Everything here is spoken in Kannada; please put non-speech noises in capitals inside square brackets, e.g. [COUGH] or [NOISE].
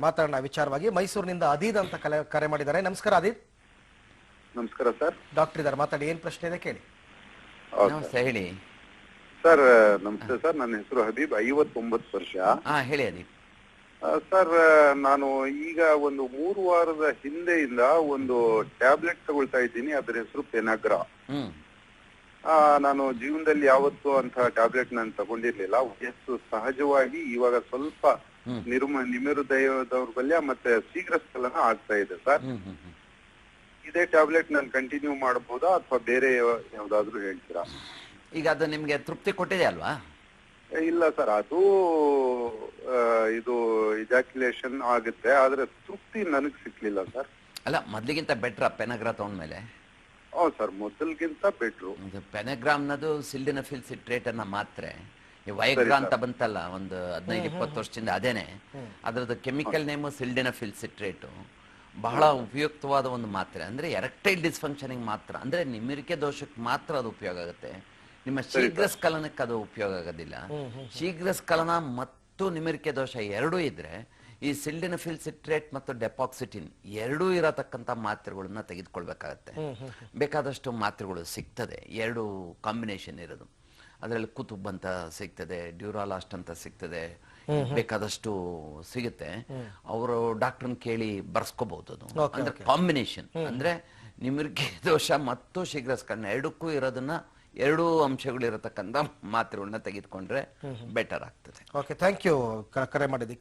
ಮಾತಾಡೋಣ ವಿಚಾರವಾಗಿ. ಮೈಸೂರಿನಿಂದ ಅದೀದ್ ಅಂತ ಕಲೆ ಕರೆ ಮಾಡಿದ್ದಾರೆ. ನಮಸ್ಕಾರ ಅದೀದ್ ನಮಸ್ಕಾರ ಸರ್. ಡಾಕ್ಟರ್ ಇದ್ದಾರೆ. ಮಾತಾಡಿ ಏನ್ ಪ್ರಶ್ನೆ ಇದೆ ಕೇಳಿ. ನಮಸ್ತೆ ಹೇಳಿ. ಸರ್ ನಮಸ್ತೆ ಸರ್. ನನ್ನ ಹೆಸರು ಹಬೀಬ್ ಐವತ್ತೊಂಬತ್ತು ವರ್ಷ. ಹಾ ಹೇಳಿ ಅದೀಪ್ ಸರ್ ನಾನು ಈಗ ಒಂದು ಮೂರು ವಾರದ ಹಿಂದೆಯಿಂದ ಒಂದು ಟ್ಯಾಬ್ಲೆಟ್ ತಗೊಳ್ತಾ ಇದ್ದೀನಿ. ಅದರ ಹೆಸರು ಪೆನಾಗ್ರ. ಹ್ಮ್. ಆ, ನಾನು ಜೀವನದಲ್ಲಿ ಯಾವತ್ತೂ ಅಂತ ಟ್ಯಾಬ್ಲೆಟ್ ನಾನು ತಗೊಂಡಿರ್ಲಿಲ್ಲ. ಎಷ್ಟು ಸಹಜವಾಗಿ ಇವಾಗ ಸ್ವಲ್ಪ. ನಿರ್ಮ ನಿಮಿರು ದಯ ದೌರ್ಬಲ್ಯ ಮತ್ತೆ ಶೀಘ್ರ ಸ್ಖಲನ ಆಗ್ತಾ ಇದೆ ಸರ್. ಇದೇ ಟ್ಯಾಬ್ಲೆಟ್ ನಾನು ಕಂಟಿನ್ಯೂ ಮಾಡಬಹುದಾ ಅಥವಾ ಬೇರೆ ಯಾವ್ದಾದ್ರು ಹೇಳ್ತೀರಾ? ಈಗ ಅದು ನಿಮ್ಗೆ ತೃಪ್ತಿ ಕೊಟ್ಟಿದೆ ಅಲ್ವಾ? ಇಲ್ಲ ಸರ್. ಅದು ಇದು ಇಜಾಕ್ಯುಲೇಷನ್ ಆಗುತ್ತೆ. ಆದ್ರೆ ತೃಪ್ತಿ ನನಗ್ ಸಿಕ್ಲಿಲ್ಲ ಸರ್. ಅಲ್ಲ ಮೊದ್ಲಿಗಿಂತ ಬೆಟ್ರ ಪೆನಗ್ರಾ ತಗೊಂಡ್ಮೇಲೆ ಹೌದ್ ಸರ್. ಮೊದಲ್ಗಿಂತ ಬೆಟ್ರು ಇದು ಪೆನಗ್ರಾಮ್ನದು ಸಿಲ್ಡಿನಫಿಲ್ ಸಿಟ್ರೇಟ್ ಅನ್ನ ಮಾತ್ರೆ ವೈಗ್ರಾ ಅಂತ ಬಂತಲ್ಲ ಒಂದು ಹದಿನೈದು ಇಪ್ಪತ್ತು ವರ್ಷದಿಂದ ಅದೇನೆ ಅದರದ್ದು ಕೆಮಿಕಲ್ ನೇಮ್ ಸಿಲ್ಡೆನಫಿಲ್ ಸಿಟ್ರೇಟ್ ಬಹಳ ಉಪಯುಕ್ತವಾದ ಒಂದು ಮಾತ್ರೆ. ಅಂದ್ರೆ ಎರೆಕ್ಟೈಲ್ ಡಿಸ್ಫಂಕ್ಷನಿಂಗ್ ಮಾತ್ರ. ಅಂದ್ರೆ ನಿಮಿರಿಕೆ ದೋಷಕ್ಕೆ ಮಾತ್ರ ಅದು ಉಪಯೋಗ ಆಗುತ್ತೆ. ನಿಮ್ಮ ಶೀಘ್ರ ಸ್ಖಲನಕ್ಕೆ ಅದು ಉಪಯೋಗ ಆಗೋದಿಲ್ಲ. ಶೀಘ್ರ ಸ್ಖಲನ ಮತ್ತು ನಿಮಿರಿಕೆ ದೋಷ ಎರಡೂ ಇದ್ರೆ ಈ ಸಿಲ್ಡಿನಫಿಲ್ ಸಿಟ್ರೇಟ್ ಮತ್ತು ಡೆಪಾಕ್ಸಿಟಿನ್ ಎರಡೂ ಇರತಕ್ಕಂಥ ಮಾತ್ರೆಗಳನ್ನ ತೆಗೆದುಕೊಳ್ಬೇಕಾಗತ್ತೆ. ಬೇಕಾದಷ್ಟು ಮಾತ್ರೆಗಳು ಸಿಗ್ತದೆ. ಎರಡು ಕಾಂಬಿನೇಷನ್ ಇರೋದು. ಅದರಲ್ಲಿ ಕುತುಬ್ ಅಂತ ಸಿಗ್ತದೆ ಡ್ಯೂರಾಲಾಸ್ಟ್ ಅಂತ ಸಿಗ್ತದೆ ಬೇಕಾದಷ್ಟು ಸಿಗುತ್ತೆ. ಅವರು ಡಾಕ್ಟರ್ನ ಕೇಳಿ ಬರ್ಸ್ಕೋಬಹುದು ಅದು. ಅಂದ್ರೆ ಕಾಂಬಿನೇಷನ್. ಅಂದ್ರೆ ನಿಮಗೆ [LAUGHS] ದೋಷ ಮತ್ತು ಶೀಘ್ರ ಸ್ಕಲನ ಎರಡಕ್ಕೂ ಇರೋದನ್ನ ಎರಡೂ ಅಂಶಗಳು ಇರತಕ್ಕಂಥ ಮಾತ್ರೆಗಳನ್ನ ತೆಗೆದುಕೊಂಡ್ರೆ ಬೆಟರ್ ಆಗ್ತದೆ. ಓಕೆ ಥ್ಯಾಂಕ್ ಯು ಕರೆ ಮಾಡಿದ್ದಕ್ಕೆ.